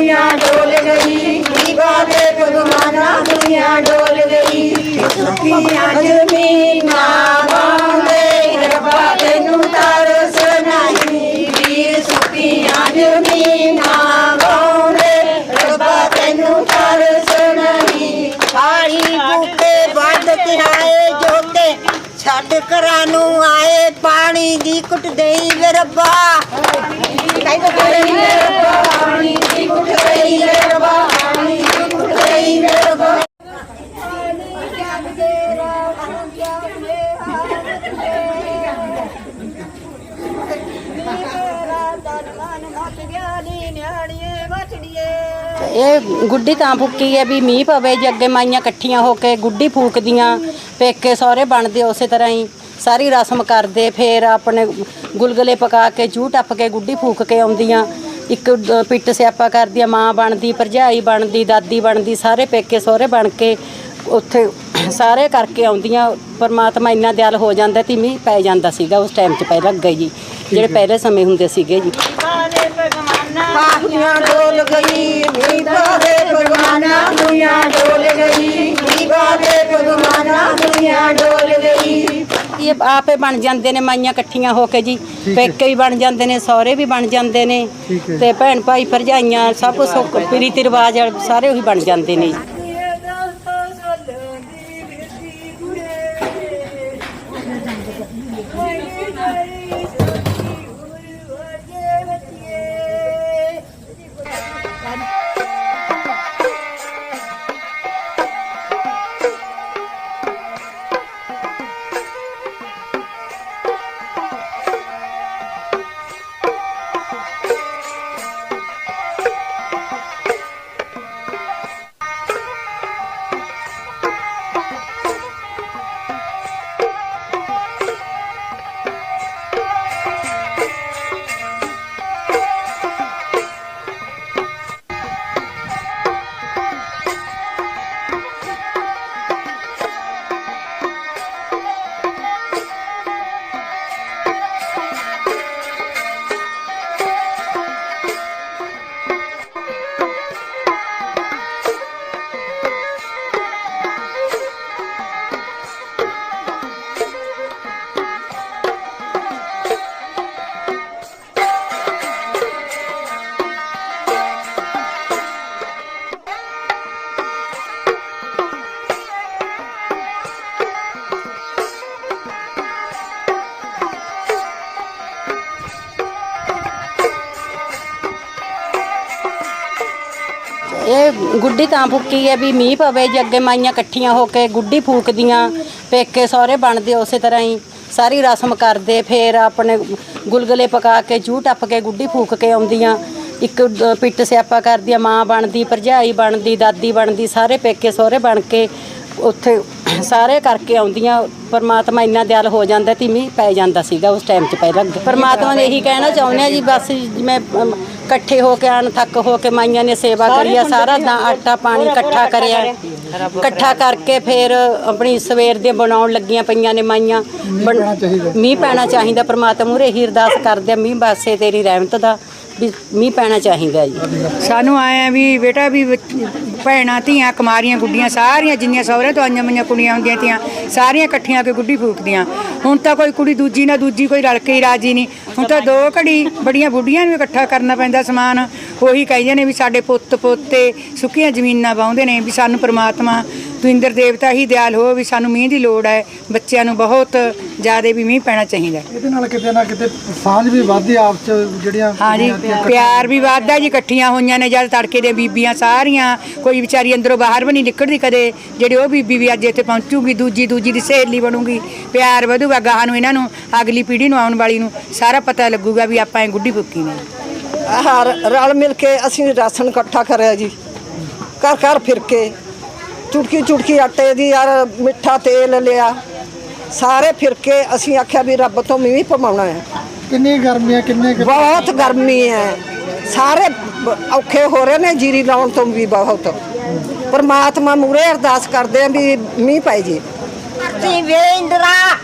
ਦੁਨੀਆ ਡੋਲ ਗਈ ਦੀਵਾ ਦੇ ਭਗਵਾਨਾ ਦੁਨੀਆ ਡੋਲ ਗਈ। ਸੁਖੀਆਂ ਜ਼ਮੀਨਾਂ ਵਾਂਦੇ ਰੱਬਾ ਤੈਨੂੰ ਤਰਸ ਨਹੀਂ। ਵੀਰ ਸੁਖੀਆਂ ਜ਼ਮੀਨਾਂ ਵਾਂਦੇ ਰੱਬਾ ਤੈਨੂੰ ਤਰਸ ਨਹੀਂ। ਪਾਣੀ ਬੂਟੇ ਵੱਧ ਤਿਹਾਏ ਜੋਤੇ ਛੱਡ ਘਰਾਂ ਨੂੰ ਆਏ, ਪਾਣੀ ਦੀ ਕੁੱਟ ਦੇਈ ਵੇ ਰੱਬਾ। ਪਾਣੀ ਗਈ ਪਾਣੀ ਰੱਬਾ ਇਹ ਗੁੱਡੀ ਤਾਂ ਫੁੱਕੀ ਹੈ ਵੀ ਮੀਂਹ ਪਵੇ, ਜੇ ਅੱਗੇ ਮਾਈਆਂ ਇਕੱਠੀਆਂ ਹੋ ਕੇ ਗੁੱਡੀ ਫੂਕਦੀਆਂ, ਪੇਕੇ ਸਹੁਰੇ ਬਣਦੇ ਉਸੇ ਤਰ੍ਹਾਂ ਹੀ। ਸਾਰੀ ਰਸਮ ਕਰਦੇ, ਫੇਰ ਆਪਣੇ ਗੁਲਗੁਲੇ ਪਕਾ ਕੇ, ਜੂਹ ਟੱਪ ਕੇ ਗੁੱਡੀ ਫੂਕ ਕੇ ਆਉਂਦੀਆਂ। ਇੱਕ ਦ- ਪਿੱਟ ਸਿਆਪਾ ਕਰਦੀਆਂ ਮਾਂ ਬਣਦੀ ਭਰਜਾਈ ਬਣਦੀ ਦਾਦੀ ਬਣਦੀ ਸਾਰੇ ਪੇਕੇ ਸਹੁਰੇ ਬਣ ਕੇ ਉੱਥੇ ਸਾਰੇ ਕਰਕੇ ਆਉਂਦੀਆਂ। ਪਰਮਾਤਮਾ ਇੰਨਾ ਦਿਆਲ ਹੋ ਜਾਂਦਾ ਤੇ ਮੀਂਹ ਪੈ ਜਾਂਦਾ ਸੀਗਾ ਉਸ ਟਾਈਮ 'ਚ ਪਹਿਲਾਂ ਅੱਗੇ ਜੀ ਜਿਹੜੇ ਪਹਿਲੇ ਸਮੇਂ ਹੁੰਦੇ ਸੀਗੇ ਜੀ। ਪਾਹੀਆਂ ਡੋਲ ਗਈ ਦੀਵਾ ਦੇ ਭਗਵਾਨਾ ਦੁਨੀਆ ਡੋਲ ਗਈ ਦੀਵਾ ਦੇ ਭਗਵਾਨਾ ਦੁਨੀਆ ਡੋਲ ਇਹ ਆਪੇ ਬਣ ਜਾਂਦੇ ਨੇ ਮਾਈਆਂ ਇਕੱਠੀਆਂ ਹੋ ਕੇ ਜੀ। ਪੇਕੇ ਵੀ ਬਣ ਜਾਂਦੇ ਨੇ ਸਹੁਰੇ ਵੀ ਬਣ ਜਾਂਦੇ ਨੇ ਤੇ ਭੈਣ ਭਾਈ ਭਰਜਾਈਆਂ ਸਭ ਕੁਝ ਰੀਤੀ ਰਿਵਾਜ ਸਾਰੇ ਉਹੀ ਬਣ ਜਾਂਦੇ ਨੇ ਜੀ। ਇਹ ਗੁੱਡੀ ਤਾਂ ਫੁੱਕੀ ਹੈ ਵੀ ਮੀਂਹ ਪਵੇ, ਜੇ ਅੱਗੇ ਮਾਈਆਂ ਇਕੱਠੀਆਂ ਹੋ ਕੇ ਗੁੱਡੀ ਫੂਕਦੀਆਂ, ਪੇਕੇ ਸਹੁਰੇ ਬਣਦੇ ਉਸੇ ਤਰ੍ਹਾਂ ਹੀ, ਸਾਰੀ ਰਸਮ ਕਰਦੇ, ਫੇਰ ਆਪਣੇ ਗੁਲਗੁਲੇ ਪਕਾ ਕੇ, ਜੂਹ ਟੱਪ ਕੇ ਗੁੱਡੀ ਫੂਕ ਕੇ ਆਉਂਦੀਆਂ। ਇੱਕ ਪਿੱਟ ਸਿਆਪਾ ਕਰਦੀਆਂ ਮਾਂ ਬਣਦੀ, ਭਰਜਾਈ ਬਣਦੀ, ਦਾਦੀ ਬਣਦੀ, ਸਾਰੇ ਪੇਕੇ ਸਹੁਰੇ ਬਣ ਕੇ ਉੱਥੇ ਸਾਰੇ ਕਰਕੇ ਆਉਂਦੀਆਂ। ਪਰਮਾਤਮਾ ਇੰਨਾ ਦਿਆਲ ਹੋ ਜਾਂਦਾ ਤੇ ਮੀਂਹ ਪੈ ਜਾਂਦਾ ਸੀਗਾ ਉਸ ਟਾਈਮ 'ਚ ਪਹਿਲਾਂ। ਪਰਮਾਤਮਾ ਨੇ ਇਹੀ ਕਹਿਣਾ ਚਾਹੁੰਦੇ ਆ ਜੀ, ਬਸ ਜਿਵੇਂ ਇਕੱਠੇ ਹੋ ਕੇ ਆਣ ਥੱਕ ਹੋ ਕੇ ਮਾਈਆਂ ਨੇ ਸੇਵਾ ਕਰੀ ਆ ਸਾਰਾ ਦਾ ਆਟਾ ਪਾਣੀ ਇਕੱਠਾ ਕਰਿਆ। ਇਕੱਠਾ ਕਰਕੇ ਫਿਰ ਆਪਣੀ ਸਵੇਰ ਦੇ ਬਣਾਉਣ ਲੱਗੀਆਂ ਪਈਆਂ ਨੇ ਮਾਈਆਂ। ਬਣ- ਮੀਂਹ ਪੈਣਾ ਚਾਹੀਦਾ ਪਰਮਾਤਮਾ ਮੂਰੇ ਹੀ ਅਰਦਾਸ ਕਰਦੇ ਆ ਮੀਂਹ ਬਾਸੇ ਤੇਰੀ ਰਹਿਮਤ ਦਾ ਵੀ ਮੀਂਹ ਪੈਣਾ ਚਾਹੀਦਾ ਜੀ। ਸਾਨੂੰ ਆਏ ਆ ਵੀ ਬੇਟਾ ਵੀ ਬੱਚ- ਭੈਣਾਂ ਧੀਆਂ ਕੁਮਾਰੀਆਂ ਗੁੱਡੀਆਂ ਸਾਰੀਆਂ ਜਿੰਨੀਆਂ ਸਹੁਰੇ ਤੋਂ ਆਈਆਂ ਮਈਆਂ ਕੁੜੀਆਂ ਹੁੰਦੀਆਂ ਤੀਆਂ ਸਾਰੀਆਂ ਇਕੱਠੀਆਂ ਕੇ ਗੁੱਡੀ ਫੂਕਦੀਆਂ। ਹੁਣ ਤਾਂ ਕੋਈ ਕੁੜੀ ਦੂਜੀ ਨਾ ਦੂਜੀ ਕੋਈ ਰਲ ਕੇ ਹੀ ਰਾਜੀ ਨਹੀਂ। ਹੁਣ ਤਾਂ ਦੋ ਘੜੀ ਬੜੀਆਂ ਬੁੱਢੀਆਂ ਨੂੰ ਇਕੱਠਾ ਕਰਨਾ ਪੈਂਦਾ ਸਮਾਨ। ਉਹੀ ਕਹਿੰਦੇ ਨੇ ਵੀ ਸਾਡੇ ਪੁੱਤ ਪੋਤੇ ਸੁੱਕੀਆਂ ਜ਼ਮੀਨਾਂ ਵਾਹੁੰਦੇ ਨੇ ਵੀ ਸਾਨੂੰ ਪ੍ਰਮਾਤਮਾ ਤੂੰ ਇੰਦਰ ਦੇਵਤਾ ਹੀ ਦਿਆਲ ਹੋ ਵੀ ਸਾਨੂੰ ਮੀਂਹ ਦੀ ਲੋੜ ਹੈ ਬੱਚਿਆਂ ਨੂੰ ਬਹੁਤ ਜ਼ਿਆਦਾ ਵੀ ਮੀਂਹ ਪੈਣਾ ਚਾਹੀਦਾ। ਇਹਦੇ ਨਾਲ ਕਿਤੇ ਨਾ ਕਿਤੇ ਸਾਂਝ ਵੀ ਵੱਧਦੀ ਆਪਸ ਚ ਜਿਹੜੀਆਂ ਹਾਂਜੀ ਪਿਆਰ ਵੀ ਵੱਧਦਾ ਜੀ ਇਕੱਠੀਆਂ ਹੋਈਆਂ ਨੇ ਜਦ ਤੜਕੇ ਦੇ ਬੀਬੀਆਂ ਸਾਰੀਆਂ ਕੋਈ ਵਿਚਾਰੀ ਅੰਦਰੋਂ ਬਾਹਰ ਵੀ ਨਹੀਂ ਨਿਕਲਦੀ ਕਦੇ ਜਿਹੜੇ ਉਹ ਬੀਬੀ ਵੀ ਅੱਜ ਇੱਥੇ ਪਹੁੰਚੂਗੀ ਦੂਜੀ ਦੂਜੀ ਦੀ ਸਹੇਲੀ ਬਣੂਗੀ ਪਿਆਰ ਵਧੂਗਾ ਗਾਹਾਂ ਨੂੰ ਇਹਨਾਂ ਨੂੰ ਅਗਲੀ ਪੀੜ੍ਹੀ ਨੂੰ ਆਉਣ ਵਾਲੀ ਨੂੰ ਸਾਰਾ ਪਤਾ ਲੱਗੂਗਾ ਵੀ ਆਪਾਂ ਇਹ ਗੁੱਡੀ ਫੁੱਕੀ ਨੇ। ਆਹ ਰਲ ਮਿਲ ਕੇ ਅਸੀਂ ਰਾਸ਼ਨ ਇਕੱਠਾ ਕਰਿਆ ਜੀ। ਘਰ ਘਰ ਫਿਰ ਕੇ ਚੁਟਕੀ ਚੁਟਕੀ ਆਟੇ ਦੀ ਯਾਰ ਮਿੱਠਾ ਤੇਲ ਲਿਆ। ਸਾਰੇ ਫਿਰ ਕੇ ਅਸੀਂ ਆਖਿਆ ਵੀ ਰੱਬ ਤੋਂ ਮੀਂਹ ਪਵਾਉਣਾ ਹੈ। ਕਿੰਨੀ ਗਰਮੀ ਆ ਕਿੰਨੇ ਕੁ- ਬਹੁਤ ਗਰਮੀ ਹੈ। ਸਾਰੇ ਬ- ਔਖੇ ਹੋ ਰਹੇ ਨੇ ਜੀਰੀ ਲਾਉਣ ਤੋਂ ਵੀ ਬਹੁਤ। ਪਰਮਾਤਮਾ ਮੂਰੇ ਅਰਦਾਸ ਕਰਦੇ ਆ ਵੀ ਮੀਂਹ ਪੈ ਜੇ। ਧਰਤੀ ਵੇਂਦਰਾ ਹਾਂ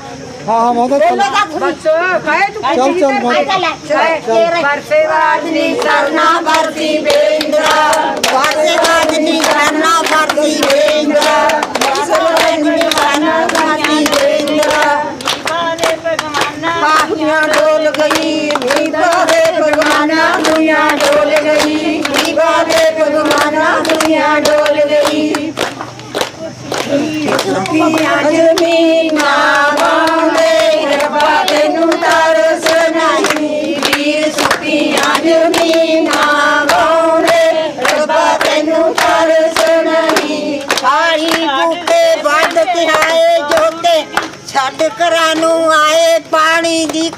ਹਾਂ ਮਾਤਾ ਚੱਲ। ਬਸ ਕਾਹੇ ਤੂੰ ਚੱਲ ਚੱਲ ਮਾਤਾ ਵਰਸੇ ਵਾਜਨੀ ਕਰਨਾ ਵਰਤੀ ਬੇਂਦਰਾ ਵਾਸੇ ਵਾਜਨੀ ਕਰਨਾ ਵਰਤੀ ਬੇਂਦਰਾ ਵਾਸੇ ਵਾਜਨੀ ਕਰਨਾ ਵਰਤੀ ਬੇਂਦਰਾ ਪਾਹੀਆਂ ਡੋਲ ਗਈ ਮੀਬਾ ਦੇ ਭਗਵਾਨਾ ਦੁਨੀਆ ਡੋਲ ਗਈ ਮੀਬਾ ਦੇ ਭਗਵਾਨਾ ਦੁਨੀਆ ਡੋਲ ਗਈ। ਸੁਖੀਆਂ ਪਾਣੀ ਦੀ